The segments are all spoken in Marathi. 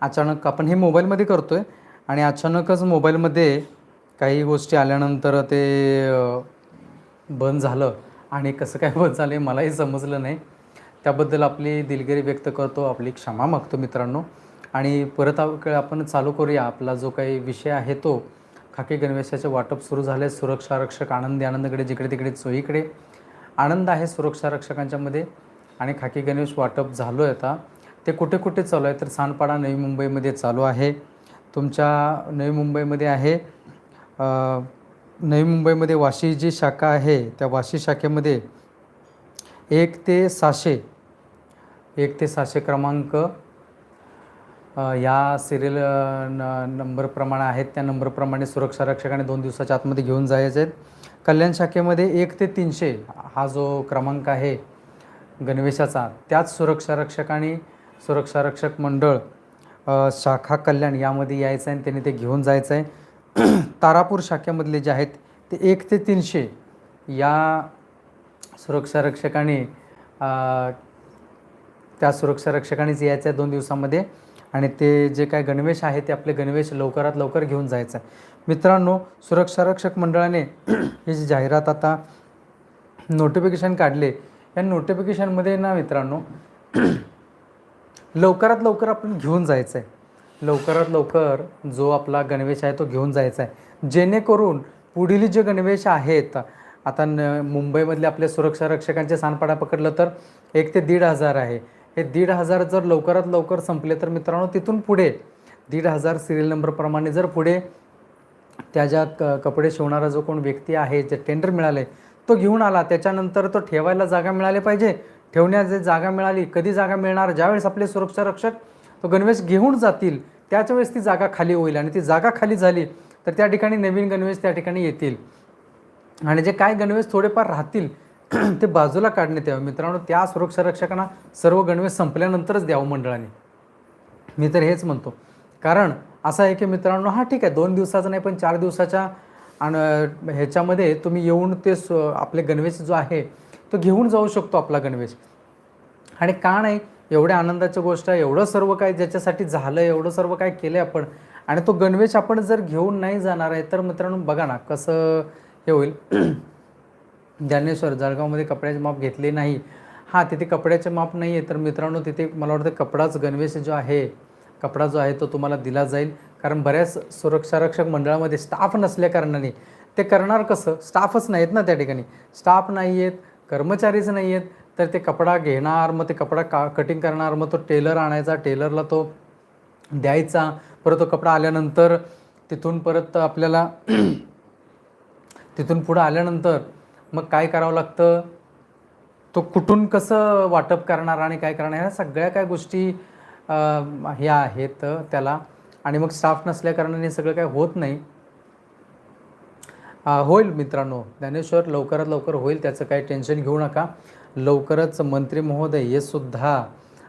अचानक आपण हे मोबाईलमध्ये करतो आहे आणि अचानकच मोबाईलमध्ये काही गोष्टी आल्यानंतर ते बंद झालं. आणि कसं काय बंद झालं हे मलाही समजलं नाही. त्याबद्दल आपली दिलगिरी व्यक्त करतो आपली क्षमा मागतो मित्रांनो. आणि परत आपण चालू करूया. आपला जो काही विषय आहे तो खाकी गणवेशाचे वाटप सुरू झाले. सुरक्षा रक्षक आनंदी आनंदकडे जिकडे तिकडे चोहीकडे आनंद आहे सुरक्षा रक्षकांच्यामध्ये आणि खाकी गणवेश वाटप झालो आहे आता. ते कुठे कुठे चालू आहे? तर सानपाडा नवी मुंबईमध्ये चालू आहे. तुमच्या नवी मुंबईमध्ये आहे. नवी मुंबईमध्ये वाशी जी शाखा आहे त्या वाशी शाखेमध्ये एक ते सहाशे एक ते सहाशे क्रमांक या सिरियल न नंबरप्रमाणे आहेत. त्या नंबरप्रमाणे सुरक्षा रक्षकाने दोन दिवसाच्या आतमध्ये घेऊन जायचे आहेत. कल्याण शाखेमध्ये एक ते तीनशे हा जो क्रमांक आहे गणवेशाचा त्याच सुरक्षा रक्षकाने सुरक्षा रक्षक मंडळ शाखा कल्याण यामध्ये यायचं आहे आणि त्यांनी ते घेऊन जायचं आहे तारापूर शाखेमधले जे आहेत ते एक ते तीनशे या सुरक्षा रक्षकाने त्या सुरक्षा रक्षकानेच यायचं आहे दोन दिवसामध्ये. आणि ते जे काय गणवेश आहे ते आपले गणवेश लवकरात लवकर घेऊन जायचं आहे मित्रांनो सुरक्षा रक्षक मंडळाने ही जी जाहिरात आता नोटिफिकेशन काढले या नोटिफिकेशनमध्ये ना मित्रांनो लवकरात लवकर आपण घेऊन जायचं आहे लवकरात लवकर जो आपला गणवेश आहे तो घेऊन जायचा आहे जेणेकरून पुढील जे गणवेश आहेत आता न मुंबईमधले आपल्या सुरक्षा रक्षकांचे सानपाडा पकडलं तर एक ते दीड हजार आहे. हे दीड हजार जर लवकरात लवकर संपले तर मित्रांनो तिथून पुढे दीड हजार सिरियल नंबरप्रमाणे जर पुढे त्या ज्या क कपडे शिवणारा जो कोण व्यक्ती आहे जे टेंडर मिळाले तो घेऊन आला. त्याच्यानंतर तो ठेवायला जागा मिळाली पाहिजे. ठेवण्याची जागा मिळाली कधी जागा मिळणार ज्यावेळेस आपले सुरक्षा रक्षक तो गणवेश घेऊन जातील त्याच वेळेस ती जागा खाली होईल. आणि ती जागा खाली झाली तर त्या ठिकाणी नवीन गणवेश त्या ठिकाणी येतील. आणि जे काय गणवेश थोडेफार राहतील ते बाजूला काढण्यात यावं. मित्रांनो त्या सुरक्षा रक्षकांना सर्व गणवेश संपल्यानंतरच द्यावं मंडळाने. मी तर हेच म्हणतो. कारण असं आहे की मित्रांनो हा ठीक आहे दोन दिवसाचा नाही पण चार दिवसाच्या आणि ह्याच्यामध्ये तुम्ही येऊन ते स आपले गणवेश जो आहे तो घेऊन जाऊ शकतो आपला गणवेश. आणि का नाही? एवढ्या आनंदाची गोष्ट आहे एवढं सर्व काय ज्याच्यासाठी झालं एवढं सर्व काय केलं आपण. आणि तो गणवेश आपण जर घेऊन नाही जाणार आहे तर मित्रांनो बघा ना कसं हे होईल. ज्ञानेश्वर जळगावमध्ये कपड्याचे माप घेतले नाही. हां तिथे कपड्याचे माप नाही आहे तर मित्रांनो तिथे मला वाटतं कपडाच गणवेश जो आहे कपडा जो आहे तो तुम्हाला दिला जाईल. कारण बऱ्याच सुरक्षारक्षक मंडळामध्ये स्टाफ नसल्या कारणाने ते करणार कसं? स्टाफच नाहीत ना त्या ठिकाणी. स्टाफ नाही आहेत कर्मचारीच नाही आहेत तर ते कपडा घेणार मग ते कपडा का कटिंग करणार मग तो टेलर आणायचा टेलरला तो द्यायचा परत तो कपडा आल्यानंतर तिथून परत आपल्याला तिथून पुढं आल्यानंतर मग काय करावं लागतं? तो कुठून कसं वाटप करणार आणि काय करणार ह्या सगळ्या काय गोष्टी ह्या आहेत त्याला. आणि मग स्टाफ नसल्या कारणाने सगळं काय होत नाही. होईल मित्रांनो. ज्ञानेश्वर लवकरात लवकर होईल त्याचं काही टेन्शन घेऊ नका. लवकरच मंत्री महोदय हे सुद्धा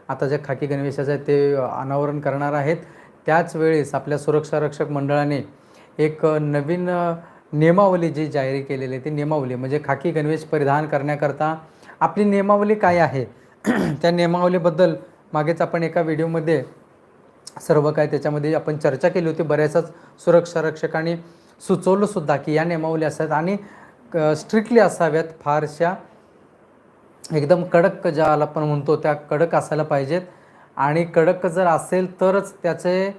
आता ज्या खाकी गणवेशाचं आहे ते अनावरण करणार आहेत. त्याच वेळेस आपल्या सुरक्षा रक्षक मंडळाने एक नवीन नियमावली जी जाहीर केलेली आहे ती नियमावली म्हणजे खाकी गणवेश परिधान करण्याकरता आपली नियमावली काय आहे? त्या नियमावलीबद्दल मागेच आपण एका व्हिडिओमध्ये सर्व काय त्याच्यामध्ये आपण चर्चा केली होती. बऱ्याचच सुरक्षा रक्षकांनी सुचवलं सुद्धा की या नियमावली असाव्यात आणि स्ट्रिक्टली असाव्यात फारशा. एकदम कडक ज्याला आपण म्हणतो त्या कडक असायला पाहिजेत. आणि कडक जर असेल तरच त्याचे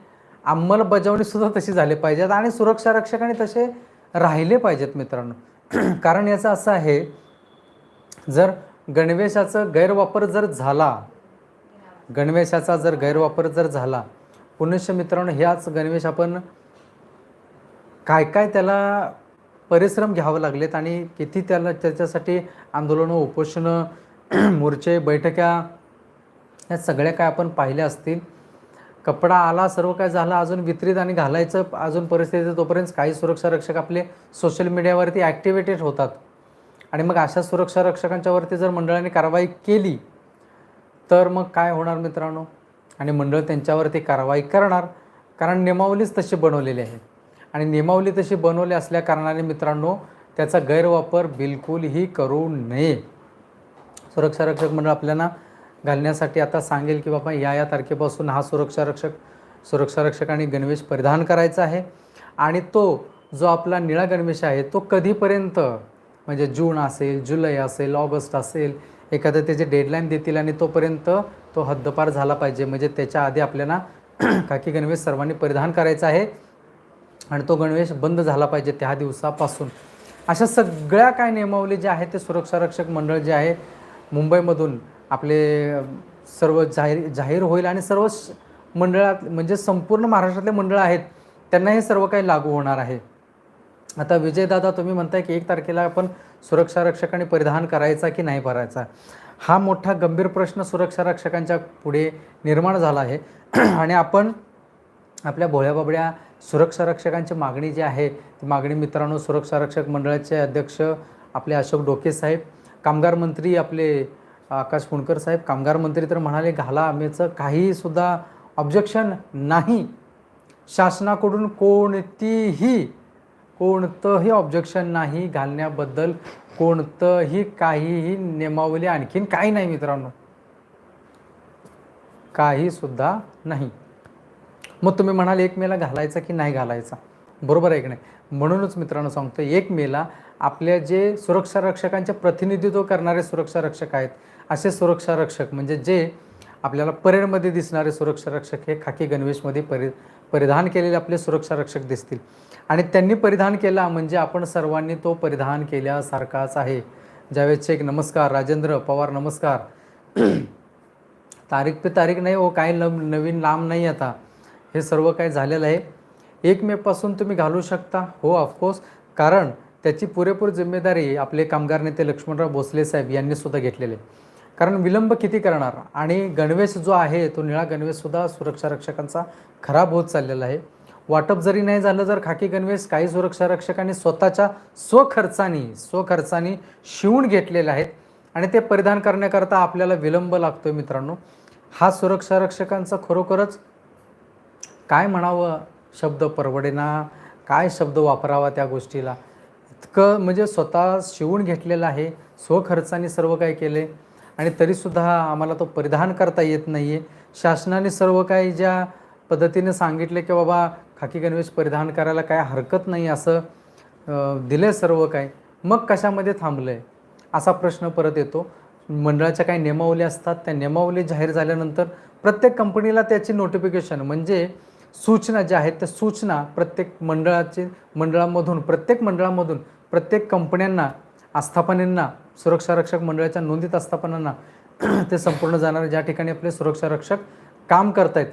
अंमलबजावणीसुद्धा तशी झाली पाहिजेत आणि सुरक्षा रक्षकाने तसे राहिले पाहिजेत मित्रांनो. कारण याचं असं आहे जर गणवेशाचं गैरवापर जर झाला गणवेशाचा जर गैरवापर जर झाला पुनश्च मित्रांनो ह्याच गणवेश आपण काय काय त्याला परिश्रम घ्यावं लागलेत आणि किती त्याला त्याच्यासाठी आंदोलनं उपोषणं मोर्चे बैठका या सगळ्या काय आपण पाहिल्या असतील. कपडा आला सर्व काय झालं अजून वितरित आणि घालायचं अजून परिस्थिती तोपर्यंत काही सुरक्षा रक्षक आपले सोशल मीडियावरती ॲक्टिवेटेड होतात. आणि मग अशा सुरक्षा रक्षकांच्यावरती जर मंडळाने कारवाई केली तर मग काय होणार मित्रांनो? आणि मंडळ त्यांच्यावरती कारवाई करणार कारण नियमावलीच तशी बनवलेली आहे. आणि नियमावली तशी बनवली असल्या कारणाने मित्रांनो त्याचा गैरवापर बिलकुलही करू नये. सुरक्षा रक्षक मंडळ आपल्याला घालण्यासाठी आता सांगेल की बाबा या या तारखेपासून हा सुरक्षा रक्षक सुरक्षा रक्षकांनी गणवेश परिधान करायचा आहे. आणि तो जो आपला निळा गणवेश आहे तो कधीपर्यंत म्हणजे जून असेल जुलै असेल ऑगस्ट असेल एखादं त्याचे डेडलाईन देतील आणि तोपर्यंत तो हद्दपार झाला पाहिजे. म्हणजे त्याच्या आधी आपल्याला खाकी गणवेश सर्वांनी परिधान करायचा आहे. आणि तो गणवेश बंद झाला पाहिजे त्या दिवसापासून. अशा सगळ्या काय नियमावली ज्या आहेत ते सुरक्षा रक्षक मंडळ जे आहे मुंबईमधून आपले सर्व जाहीर जाहीर होईल आणि सर्व मंडळात म्हणजे संपूर्ण महाराष्ट्रातले मंडळ आहेत त्यांना हे सर्व काही लागू होणार आहे. आता विजयदादा तुम्ही म्हणताय की एक तारखेला आपण सुरक्षारक्षकांनी परिधान करायचा की नाही भरायचा? हा मोठा गंभीर प्रश्न सुरक्षा रक्षकांच्या पुढे निर्माण झाला आहे. आणि आपण आपल्या भोळ्या बाबड्या सुरक्षा रक्षकांची मागणी जी आहे ती मागणी मित्रांनो सुरक्षा रक्षक मंडळाचे अध्यक्ष आपले अशोक डोके साहेब कामगार मंत्री आपले आकाश फुंडकर साहेब कामगार मंत्री तर म्हणाले घाला आम्हीचं काहीसुद्धा ऑब्जेक्शन नाही. शासनाकडून कोणतीही कोणतंही ऑब्जेक्शन नाही घालण्याबद्दल कोणतंही काहीही नियमावली आणखीन काही नाही मित्रांनो. काहीसुद्धा नाही. मग तुम्ही म्हणाल एक मेला घालायचा की नाही घालायचा? बरोबर आहे की नाही? म्हणूनच मित्रांनो सांगतो एक मेला आपल्या जे सुरक्षा रक्षकांचे प्रतिनिधित्व करणारे सुरक्षा रक्षक आहेत असे सुरक्षा रक्षक म्हणजे जे आपल्याला परेडमध्ये दिसणारे सुरक्षा रक्षक हे खाकी गणवेशमध्ये परि परिधान केलेले आपले सुरक्षा रक्षक दिसतील. आणि त्यांनी परिधान केला म्हणजे आपण सर्वांनी तो परिधान केल्यासारखाच आहे. जावेद शेख नमस्कार राजेंद्र पवार नमस्कार. तारीख पे तारीख नाही हो काही नव नवीन लांब नाही आता. हे सर्व काही झालेलं आहे. एक मेपासून तुम्ही घालू शकता. हो ऑफकोर्स कारण त्याची पुरेपूर जिम्मेदारी आपले कामगार नेते लक्ष्मणराव भोसले साहेब यांनी सुद्धा घेतलेले आहे. कारण विलंब किती करणार? आणि गणवेश जो आहे तो निळा गणवेशसुद्धा सुरक्षा रक्षकांचा खराब होत चाललेला आहे. वाटप जरी नाही झालं जर खाकी गणवेश काही सुरक्षा रक्षकांनी स्वतःच्या स्वखर्चानी स्वखर्चानी शिवून घेतलेले आहेत. आणि ते परिधान करण्याकरता आपल्याला विलंब लागतोय मित्रांनो. हा सुरक्षा रक्षकांचा खरोखरच काय म्हणावं? शब्द परवडेना. काय शब्द वापरावा त्या गोष्टीला? इतकं म्हणजे स्वतः शिवून घेतलेलं आहे. स्वखर्चाने सर्व काही केले. आणि तरीसुद्धा आम्हाला तो परिधान करता येत नाही आहे शासनाने सर्व काही ज्या पद्धतीने सांगितले की बाबा खाकी गणवेश परिधान करायला काय हरकत नाही असं दिलं आहे सर्व काही. मग कशामध्ये थांबलं आहे असा प्रश्न परत येतो. मंडळाच्या काही नियमावली असतात. त्या नियमावली जाहीर झाल्यानंतर प्रत्येक कंपनीला त्याची नोटिफिकेशन म्हणजे सूचना ज्या आहेत त्या सूचना प्रत्येक मंडळाचे मंडळामधून प्रत्येक मंडळामधून प्रत्येक कंपन्यांना आस्थापनांना सुरक्षा रक्षक मंडळाच्या नोंदीत आस्थापनांना ते संपूर्ण जाणारे ज्या ठिकाणी आपले सुरक्षा रक्षक काम करतायत.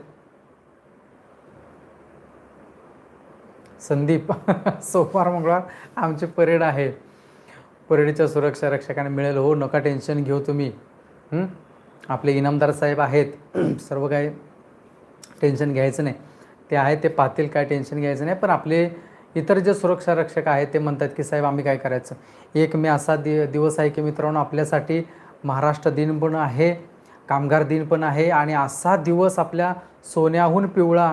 संदीप सोमवार मंगळवार आमची परेड आहे. परेडच्या सुरक्षा रक्षकांना मिळेल. हो नका टेन्शन घेऊ तुम्ही. आपले इनामदार साहेब आहेत. सर्व काही टेन्शन घ्यायचं नाही. ते आहे ते पाहतील काय टेन्शन घ्यायचं नाही. पण आपले इतर जे सुरक्षा रक्षक आहेत ते म्हणतात की साहेब आम्ही काय करायचं? एक मे असा दि दिवस आहे की मित्रांनो आपल्यासाठी महाराष्ट्र दिन पण आहे कामगार दिन पण आहे आणि असा दिवस आपल्या सोन्याहून पिवळा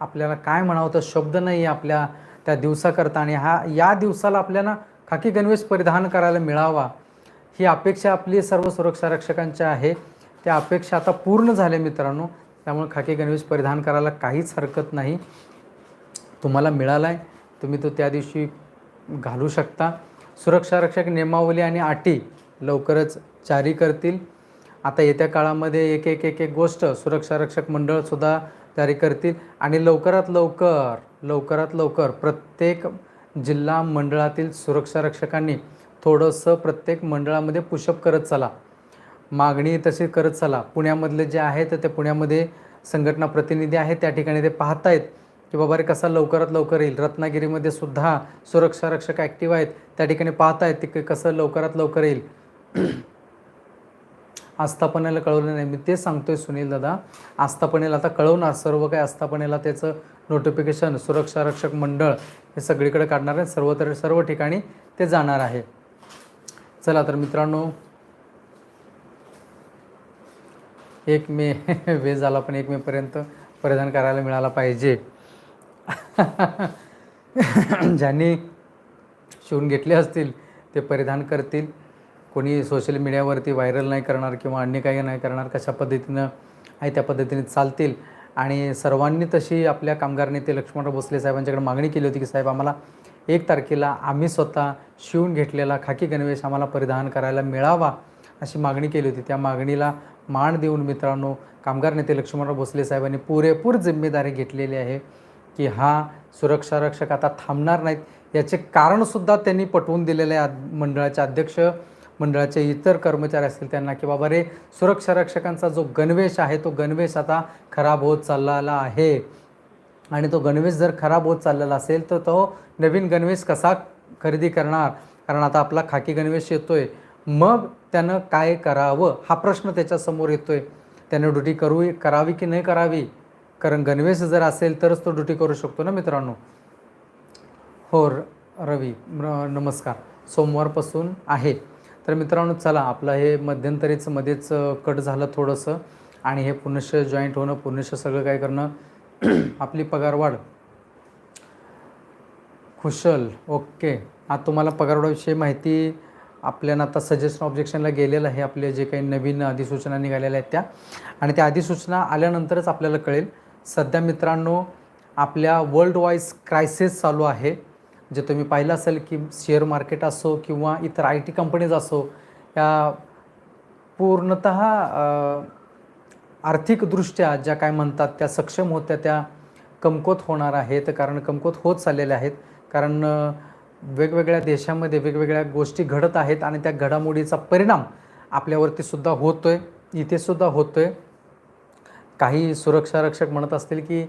आपल्याला काय म्हणावं तर शब्द नाही आहे आपल्या त्या दिवसाकरता. आणि हा या दिवसाला आपल्याला खाकी गणवेश परिधान करायला मिळावा ही अपेक्षा आपली सर्व सुरक्षा रक्षकांची आहे. त्या अपेक्षा आता पूर्ण झाल्या मित्रांनो. त्यामुळे खाकी गणवेश परिधान करायला काहीच हरकत नाही. तुम्हाला मिळाला आहे तुम्ही तो त्या दिवशी घालू शकता. सुरक्षा रक्षक नियमावली आणि अटी लवकरच जारी करतील. आता येत्या काळामध्ये एक एक एक एक गोष्ट सुरक्षा रक्षक मंडळसुद्धा जारी करतील. आणि लवकरात लवकर लवकरात लवकर प्रत्येक जिल्हा मंडळातील सुरक्षा रक्षकांनी थोडंसं प्रत्येक मंडळामध्ये पुशअप करत चला. मागणी तशी करत चला. पुण्यामधले जे आहेत ते पुण्यामध्ये संघटना प्रतिनिधी आहेत त्या ठिकाणी ते पाहतायत की बाबा रे कसा लवकरात लवकर येईल. रत्नागिरीमध्ये सुद्धा सुरक्षा रक्षक ॲक्टिव्ह आहेत त्या ठिकाणी पाहतायत ते कसं लवकरात लवकर येईल. आस्थापनेला कळवलं नाही. मी तेच सांगतोय सुनील दादा. आस्थापनेला आता कळवणार. सर्व काही आस्थापनेला त्याचं नोटिफिकेशन सुरक्षा रक्षक मंडळ हे सगळीकडे काढणार आहे सर्वत्र सर्व ठिकाणी ते जाणार आहे. चला तर मित्रांनो एक मे वेळ झाला पण एक मेपर्यंत परिधान करायला मिळाला पाहिजे. ज्यांनी शिवून घेतले असतील ते परिधान करतील. कोणी सोशल मीडियावरती व्हायरल नाही करणार किंवा अन्य काही नाही करणार कशा पद्धतीनं आहे त्या पद्धतीने चालतील. आणि सर्वांनी तशी आपल्या कामगार नेते लक्ष्मणराव भोसले साहेबांच्याकडे मागणी केली होती की साहेब आम्हाला एक तारखेला आम्ही स्वतः शिवून घेतलेला खाकी गणवेश आम्हाला परिधान करायला मिळावा अशी मागणी केली होती. त्या मागणीला मान देऊन मित्रांनो कामगार नेते लक्ष्मणराव भोसले साहेबांनी पुरेपूर जिम्मेदारी घेतलेली आहे की हा सुरक्षा रक्षक आता थांबणार नाहीत. याचे कारणसुद्धा त्यांनी पटवून दिलेले आहे आद- मंडळाचे अध्यक्ष मंडळाचे इतर कर्मचारी असतील त्यांना की बाबा रे सुरक्षा रक्षकांचा जो गणवेश आहे तो गणवेश आता खराब होत चाललेला आहे. आणि तो गणवेश जर खराब होत चाललेला असेल तर तो नवीन गणवेश कसा खरेदी करणार? कारण आता आपला खाकी गणवेश येतोय. मग त्यानं काय करावं हा प्रश्न त्याच्यासमोर येतो आहे त्यानं ड्युटी करू करावी की नाही करावी? कारण गणवेश जर असेल तरच तो ड्युटी करू शकतो ना मित्रांनो? हो र- रवी नमस्कार. सोमवारपासून आहे. तर मित्रांनो चला आपलं हे मध्यंतरीच मध्येच कट झालं थोडंसं. आणि हे पुनश्च जॉईंट होणं पुनश्च सगळं काय करणं. आपली पगारवाढ. खुशल ओके. आता तुम्हाला पगारवाढाविषयी माहिती आपल्याला आता सजेशन ऑब्जेक्शनला गेलेलं आहे आपले जे काही नवीन अधिसूचना निघालेल्या आहेत त्या. आणि त्या अधिसूचना आल्यानंतरच आपल्याला कळेल सध्या मित्रांनो आपल्या वर्ल्ड वाईज क्रायसिस चालू आहे. जे तुम्ही पाहिलं असेल की शेअर मार्केट असो किंवा इतर आय टी कंपनीज असो या पूर्णत आर्थिकदृष्ट्या ज्या काय म्हणतात त्या सक्षम होत्या त्या कमकुवत होणार आहेत. कारण कमकुवत होत चाललेल्या आहेत. कारण वेगवेगळ्या देशामध्ये वेगवेगळ्या गोष्टी घडत आहेत आणि त्या घडामोडीचा परिणाम आपल्यावरती सुद्धा आहे इथेसुद्धा होतो आहे काही सुरक्षा रक्षक म्हणत असतील की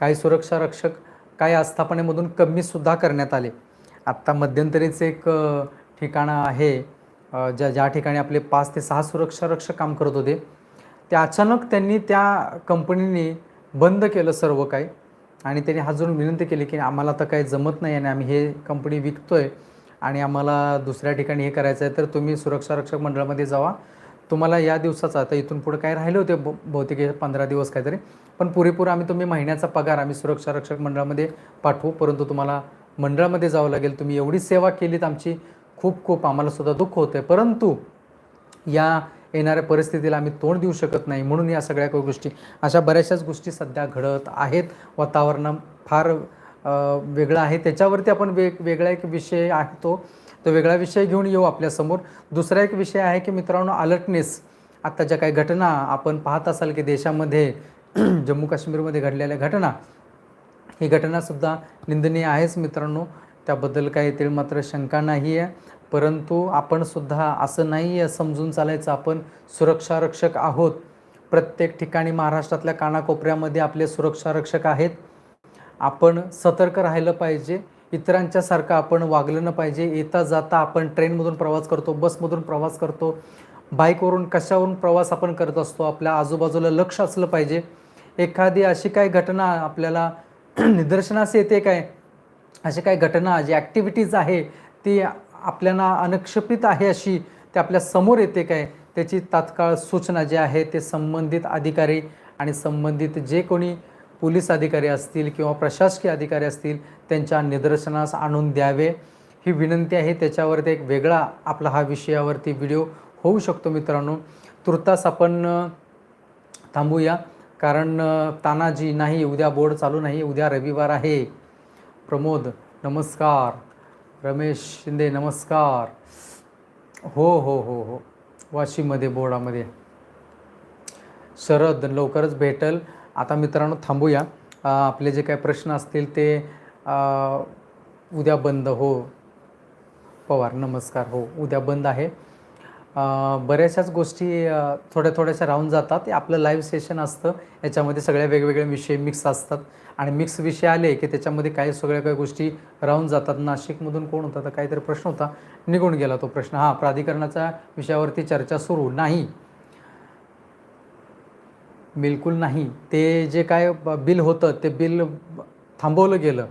काही सुरक्षा रक्षक काही आस्थापनेमधून कमीसुद्धा करण्यात आले. आत्ता मध्यंतरीच एक ठिकाण ठिकाणं आहे ज्या ज्या ठिकाणी आपले पाच ते सहा सुरक्षा रक्षक काम करत होते. ते अचानक त्यांनी त्या कंपनीने बंद केलं सर्व काही. आणि त्यांनी हात जोडून विनंती केली की आम्हाला तर काही जमत नाही आणि आम्ही हे कंपनी विकतोय आणि आम्हाला दुसऱ्या ठिकाणी हे करायचं आहे तर तुम्ही सुरक्षा रक्षक मंडळामध्ये जावा. तुम्हाला या दिवसाचा आता इथून पुढे काय राहिले होते बहुतेक पंधरा दिवस काहीतरी पण पुरेपूर आम्ही तुम्ही महिन्याचा पगार आम्ही सुरक्षा रक्षक मंडळामध्ये पाठवू परंतु तुम्हाला मंडळामध्ये जावं लागेल. तुम्ही एवढी सेवा केलीत आमची खूप खूप आम्हाला सुद्धा दुःख होतं आहे परंतु या येणाऱ्या परिस्थितीला आम्ही तोंड देऊ शकत नाही. म्हणून या सगळ्या काही गोष्टी अशा बऱ्याचशाच गोष्टी सध्या घडत आहेत. वातावरण फार वेगळं आहे. त्याच्यावरती आपण वेग वेगळा एक विषय आहे तो. तो वेगळा विषय घेऊन येऊ आपल्यासमोर दुसरा एक विषय आहे की मित्रांनो अलर्टनेस आता ज्या काही घटना आपण पाहत असाल की देशामध्ये जम्मू काश्मीरमध्ये घडलेल्या घटना ही घटनासुद्धा निंदनीय आहेच मित्रांनो. त्याबद्दल काही ते मात्र शंका नाही आहे परंतु आपण सुद्धा असं नाही आहे समजून चालायचं. आपण सुरक्षारक्षक आहोत. प्रत्येक ठिकाणी महाराष्ट्रातल्या कानाकोपऱ्यामध्ये आपले सुरक्षारक्षक आहेत. आपण सतर्क राहिलं पाहिजे. इतरांच्यासारखं आपण वागलं न पाहिजे. येता जाता आपण ट्रेनमधून प्रवास करतो बसमधून प्रवास करतो. बाईकवरून कशावरून प्रवास आपण करत असतो? आपल्या आजूबाजूला लक्ष असलं पाहिजे. एखादी अशी काही घटना आपल्याला निदर्शनास येते काय? अशी काही घटना जी ॲक्टिव्हिटीज आहे ती आपल्याला अनक्षपित आहे अशी ते आपल्यासमोर येते काय? त्याची तात्काळ सूचना जी आहे ते संबंधित अधिकारी आणि संबंधित जे कोणी पोलीस अधिकारी असतील किंवा प्रशासकीय अधिकारी असतील त्यांच्या निदर्शनास आणून द्यावे. ही विनंती आहे. त्याच्यावरती एक वेगळा आपला हा विषयावरती व्हिडिओ होऊ शकतो मित्रांनो. तुर्तास आपण थांबूया. कारण तानाजी नाही उद्या बोर्ड चालू नाही. उद्या रविवार आहे. प्रमोद नमस्कार. रमेश शिंदे नमस्कार. हो हो हो हो. वाशिममध्ये बोर्डामध्ये शरद लवकरच भेटल. आता मित्रांनो थांबूया. आपले जे काही प्रश्न असतील ते उद्या बंद. हो. पवार नमस्कार. हो उद्या बंद आहे. बऱ्याचशाच गोष्टी थोड्या थोड्याशा राहून जातात. आपलं लाईव्ह सेशन असतं. याच्यामध्ये सगळ्या वेगवेगळे विषय मिक्स असतात. आणि मिक्स विषय आले की त्याच्यामध्ये काही सगळ्या काही गोष्टी राहून जातात. नाशिकमधून कोण होता? तर काहीतरी प्रश्न होता. निघून गेला तो प्रश्न. हां प्राधिकरणाच्या विषयावरती चर्चा सुरू. नाही. बिलकुल नाही. ते जे काय ब- बिल होतं ते बिल थांबवलं गेलं.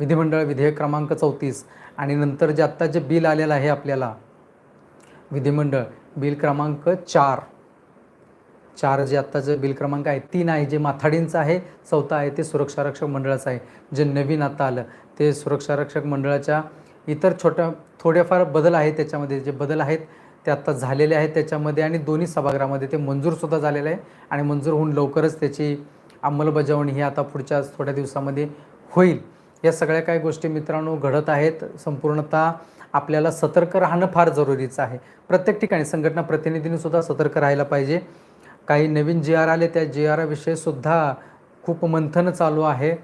विधिमंडळ विधेयक क्रमांक चौतीस. आणि नंतर जे आत्ता जे बिल आलेलं आहे आपल्याला विधिमंडळ बिल क्रमांक चार. चार जे आत्ताचं बिल क्रमांक आहे तीन आहे जे माथाडींचं आहे चौथा आहे ते सुरक्षा रक्षक मंडळाचं आहे. जे नवीन आता आलं ते सुरक्षा रक्षक मंडळाच्या इतर छोट्या थोडेफार बदल आहेत त्याच्यामध्ये. जे बदल आहेत ते आत्ता झालेले आहेत त्याच्यामध्ये आणि दोन्ही सभागृहामध्ये ते मंजूरसुद्धा झालेलं आहे आणि मंजूर होऊन लवकरच त्याची अंमलबजावणी ही आता पुढच्या थोड्या दिवसामध्ये होईल. या सगळ्या काही गोष्टी मित्रांनो घडत आहेत. संपूर्णतः आपल्याला सतर्क राहणं फार जरुरीचं आहे. प्रत्येक ठिकाणी संघटना प्रतिनिधींनी सुद्धा सतर्क राहायला पाहिजे. काही नवीन जी आर आले त्या जी आराविषयी सुद्धा खूप मंथन चालू आहे.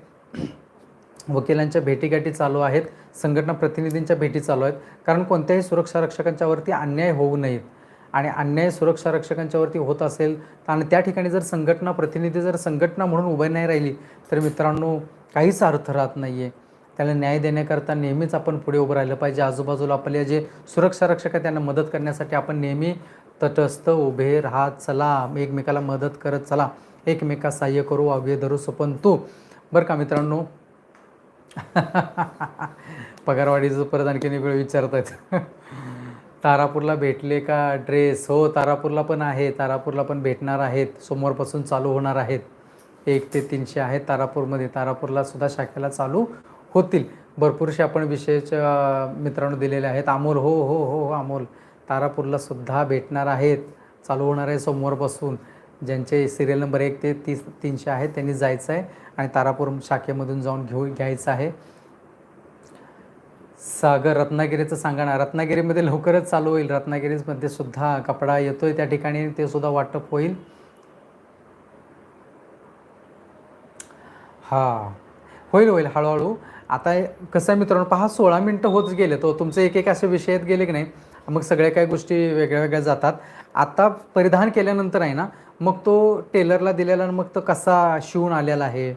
वकिलांच्या भेटीगाठी चालू आहेत. संघटना प्रतिनिधींच्या भेटी चालू आहेत. कारण कोणत्याही सुरक्षा रक्षकांच्यावरती अन्याय होऊ नयेत आणि अन्याय सुरक्षा रक्षकांच्यावरती होत असेल आणि त्या ठिकाणी जर संघटना प्रतिनिधी जर संघटना म्हणून उभे नाही राहिली तर मित्रांनो काहीच अर्थ राहत नाही आहे त्याला न्याय देण्याकरता नेहमीच आपण पुढे उभं राहिलं पाहिजे. आजूबाजूला आपले जे सुरक्षा रक्षक आहे त्यांना मदत करण्यासाठी आपण नेहमी तटस्थ उभे राहत चला. एकमेकाला मदत करत चला. एकमेका सहाय्य करू अव्य धरू सपन तू. बरं का मित्रांनो? पगारवाढीचं परत आणखीन एक वेळ विचारत आहेत तारापूरला भेटले का ड्रेस? हो तारापूरला पण आहे. तारापूरला पण भेटणार आहेत. सोमवारपासून चालू होणार आहेत. एक ते तीनशे आहेत तारापूरमध्ये. तारापूरला सुद्धा शाखेला चालू होतील. भरपूरसे आपण विशेष मित्रांनो दिलेले आहेत. अमोल हो हो हो हो अमोल. तारापूरला सुद्धा भेटणार आहेत. चालू होणार आहे सोमवारपासून. ज्यांचे सिरियल नंबर एक ते तीस तीनशे आहेत त्यांनी जायचं आहे. आणि तारापूर शाखेमधून जाऊन घेऊ घ्यायचं आहे. सागर रत्नागिरीचं सांगा ना. रत्नागिरीमध्ये लवकरच चालू होईल. रत्नागिरीमध्ये सुद्धा कपडा येतोय त्या ठिकाणी. ते सुद्धा वाटप होईल. हां. होईल होईल हळूहळू. आता कसं आहे मित्रांनो पहा सोळा मिनटं होत गेले तो तुमचे एक एक असे विषय गेले की नाही? मग सगळ्या काही गोष्टी वेगळ्या वेगळ्या जातात. आता परिधान केल्यानंतर आहे ना मग तो टेलरला दिलेला मग तो कसा शिवून आलेला आहे?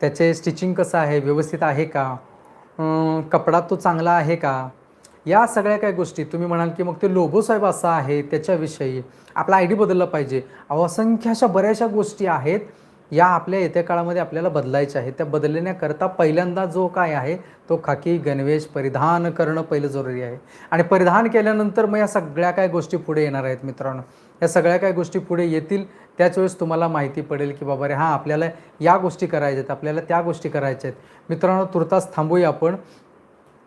त्याचे स्टिचिंग कसं आहे? व्यवस्थित आहे का? कपडा तो चांगला आहे का? या सगळ्या काही गोष्टी तुम्ही म्हणाल की मग ते लोबोसाहेब असा आहे त्याच्याविषयी आपला आय डी बदलला पाहिजे. अहो असंख्य अशा बऱ्याचशा गोष्टी आहेत. या आपल्या येत्या काळामध्ये आपल्याला बदलायच्या आहेत. त्या बदलण्याकरता पहिल्यांदा जो काय आहे तो खाकी गणवेश परिधान करणं पहिलं जरुरी आहे. आणि परिधान केल्यानंतर मग या सगळ्या काय गोष्टी पुढे येणार आहेत मित्रांनो? या सगळ्या काय गोष्टी पुढे येतील त्याच वेळेस तुम्हाला माहिती पडेल की बाबा रे हां आपल्याला या गोष्टी करायच्या आहेत आपल्याला त्या गोष्टी करायच्या आहेत. मित्रांनो तुर्तास थांबूया आपण.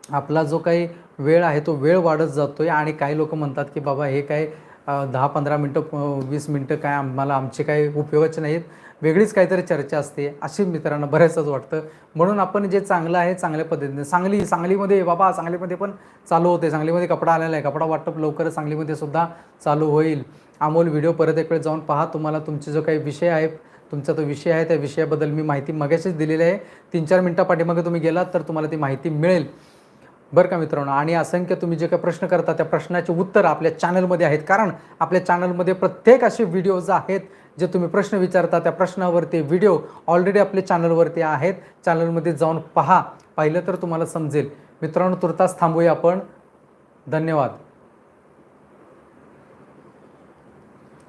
आपला जो काही वेळ आहे तो वेळ वाढत जातो आहे आणि काही लोक म्हणतात की बाबा हे काय दहा पंधरा मिनटं वीस मिनटं काय आम्हाला आमचे काही उपयोगाचे नाहीत. वेगळीच काहीतरी चर्चा असते अशी मित्रांनो बऱ्याचच वाटतं. म्हणून आपण जे चांगलं आहे चांगल्या पद्धतीने सांगली सांगलीमध्ये बाबा सांगलीमध्ये पण चालू होते. सांगलीमध्ये कपडा आलेला आहे. कपडा वाटप लवकरच सांगलीमध्ये सुद्धा चालू होईल. अमोल व्हिडिओ परत एक वेळ जाऊन पहा. तुम्हाला तुमचे जो काही विषय आहे तुमचा तो विषय आहे त्या विषयाबद्दल मी माहिती मगाशीच दिलेली आहे. तीन चार मिनटा पाठीमागे तुम्ही गेलात तर तुम्हाला ती माहिती मिळेल. बरं का मित्रांनो? आणि असंख्य तुम्ही जे काही प्रश्न करता त्या प्रश्नाचे उत्तर आपल्या चॅनलमध्ये आहेत. कारण आपल्या चॅनलमध्ये प्रत्येक असे व्हिडिओज आहेत जे तुम्ही प्रश्न विचारता त्या प्रश्नावरती व्हिडिओ ऑलरेडी आपल्या चॅनलवरती आहेत. चॅनलमध्ये जाऊन पहा. पाहिलं तर तुम्हाला समजेल. मित्रांनो तुर्तास थांबूया आपण. धन्यवाद.